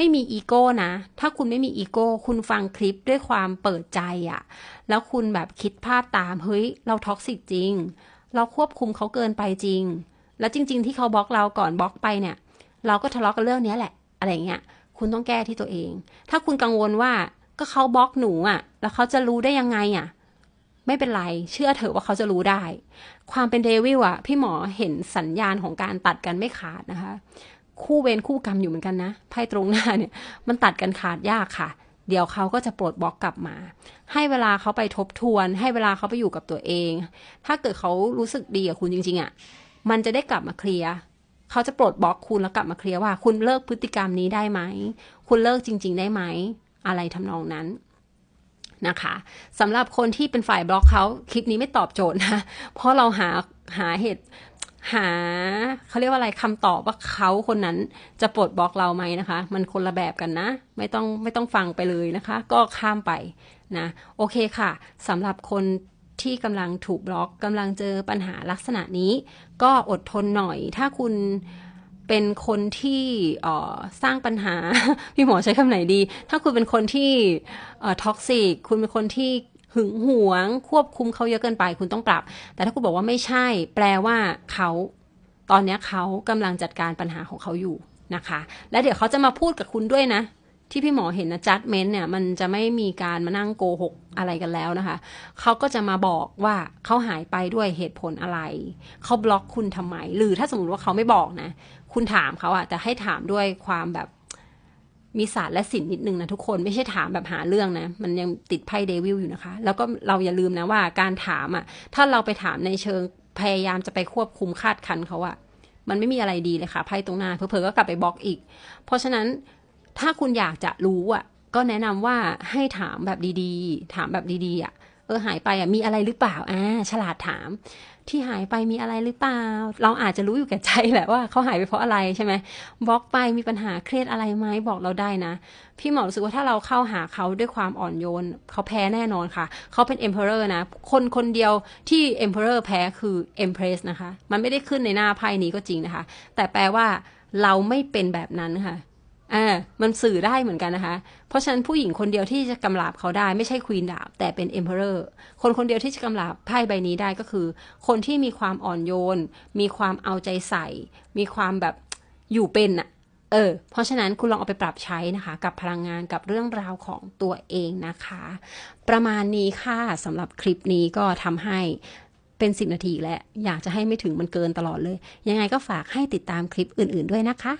ไม่มีอีโก้นะ ถ้าคุณไม่มีอีโก้ คุณฟังคลิปด้วยความเปิดใจอะแล้วคุณแบบคิดภาพตาม เฮ้ย เราท็อกซิกจริง เราควบคุมเขาเกินไปจริง แล้วจริง ๆ ที่เขาบล็อกเราก่อนบล็อกไปเนี่ย เราก็ทะเลาะกันเรื่องนี้แหละ อะไรเงี้ย คุณต้องแก้ที่ตัวเอง ถ้าคุณกังวลว่าก็เขาบล็อกหนูอะแล้วเขาจะรู้ได้ยังไงอะไม่เป็นไร เชื่อเถอะว่าเขาจะรู้ได้ ความเป็นเดวิลอะพี่หมอเห็นสัญญาณของการตัดกันไม่ขาดนะคะ คู่เวรคู่กรรมอยู่เหมือนกันนะไพ่ตรงหน้าเนี่ยมันตัดกันขาดยากค่ะ เดี๋ยวเขาก็จะปลดบล็อกกลับมา ให้เวลาเขาไปทบทวน ให้เวลาเขาไปอยู่กับตัวเอง ถ้าเกิดเขารู้สึกดีกับคุณจริง ๆอะ่ะมันจะได้กลับมาเคลียร์เขาจะปลดบล็อกคุณแล้วกลับมาเคลียร์ว่า คุณเลิกพฤติกรรมนี้ได้ไหม คุณเลิกจริง ๆ ได้ไหม อะไรทำนองนั้นนะคะสำหรับคนที่เป็นฝ่ายบล็อกเขาคลิปนี้ไม่ตอบโจทย์นะ เพราะเราหาหาเหตุ หาเขาเรียกว่าอะไรคำตอบว่าเขาคนนั้นจะปลดบล็อกเราไหมนะคะ มันคนละแบบกันนะ ไม่ต้องไม่ต้องฟังไปเลยนะคะ ก็ข้ามไปนะ โอเคค่ะสำหรับคนที่กำลังถูกบล็อกกำลังเจอปัญหาลักษณะนี้ ก็อดทนหน่อย ถ้าคุณเป็นคนที่สร้างปัญหา พี่หมอใช้คำไหนดี ถ้าคุณเป็นคนที่ท็อกซิกคุณเป็นคนที่ หึงหวง ควบคุมเขาเยอะเกินไป คุณต้องปรับ แต่ถ้าคุณบอกว่าไม่ใช่ แปลว่าเขาตอนนี้เขากำลังจัดการปัญหาของเขาอยู่นะคะ และเดี๋ยวเขาจะมาพูดกับคุณด้วยนะ ที่พี่หมอเห็นนะจัดเมนต์เนี่ย มันจะไม่มีการมานั่งโกหกอะไรกันแล้วนะคะ เขาก็จะมาบอกว่าเขาหายไปด้วยเหตุผลอะไร เขาบล็อกคุณทำไม หรือถ้าสมมติว่าเขาไม่บอกนะ คุณถามเขาอะแต่ให้ถามด้วยความแบบ มีศาสตร์และศิลป์นิดนึงนะทุกคนไม่ใช่ถามแบบหาเรื่องนะ มันยังติดไพ่เดวิลอยู่นะคะ แล้วก็เราอย่าลืมนะว่าการถามอะถ้าเราไปถามในเชิงพยายามจะไปควบคุมคาดคันเขาอะมันไม่มีอะไรดีเลยค่ะไพ่ตรงหน้าเพอๆก็กลับไปบล็อกอีก เพราะฉะนั้นถ้าคุณอยากจะรู้อะก็แนะนำว่าให้ถามแบบดีๆ ถามแบบดีๆอะ เออหายไปอะมีอะไรหรือเปล่าอ่าฉลาดถาม ที่หายไปมีอะไรหรือเปล่า เราอาจจะรู้อยู่แก่ใจแหละว่าเขาหายไปเพราะอะไรใช่ไหมบล็อกไปมีปัญหาเครียดอะไรไหมบอกเราได้นะ พี่หมอรู้สึกว่าถ้าเราเข้าหาเขาด้วยความอ่อนโยนเขาแพ้แน่นอนค่ะ เขาเป็น emperor นะ คนคนเดียวที่ emperor แพ้คือ empress นะคะ มันไม่ได้ขึ้นในหน้าไพ่นี้ก็จริงนะคะ แต่แปลว่าเราไม่เป็นแบบนั้นค่ะ อ่ามันสื่อได้เหมือนกันนะคะ เพราะฉะนั้นผู้หญิงคนเดียวที่จะกำลาบเขาได้ไม่ใช่ควีนดาบแต่เป็นเอ็มเพอเรอร์คนคนเดียวที่จะกำลาบไพ่ใบนี้ได้ก็คือ คนที่มีความอ่อนโยน มีความเอาใจใส่ มีความแบบอยู่เป็นอะเออ เพราะฉะนั้นคุณลองเอาไปปรับใช้นะคะ กับพลังงานกับเรื่องราวของตัวเองนะคะ ประมาณนี้ค่ะสำหรับคลิปนี้ก็ทำให้เป็นสิบนาทีแล้วอยากจะให้ไม่ถึงมันเกินตลอดเลย ยังไงก็ฝากให้ติดตามคลิปอื่น ๆด้วยนะคะ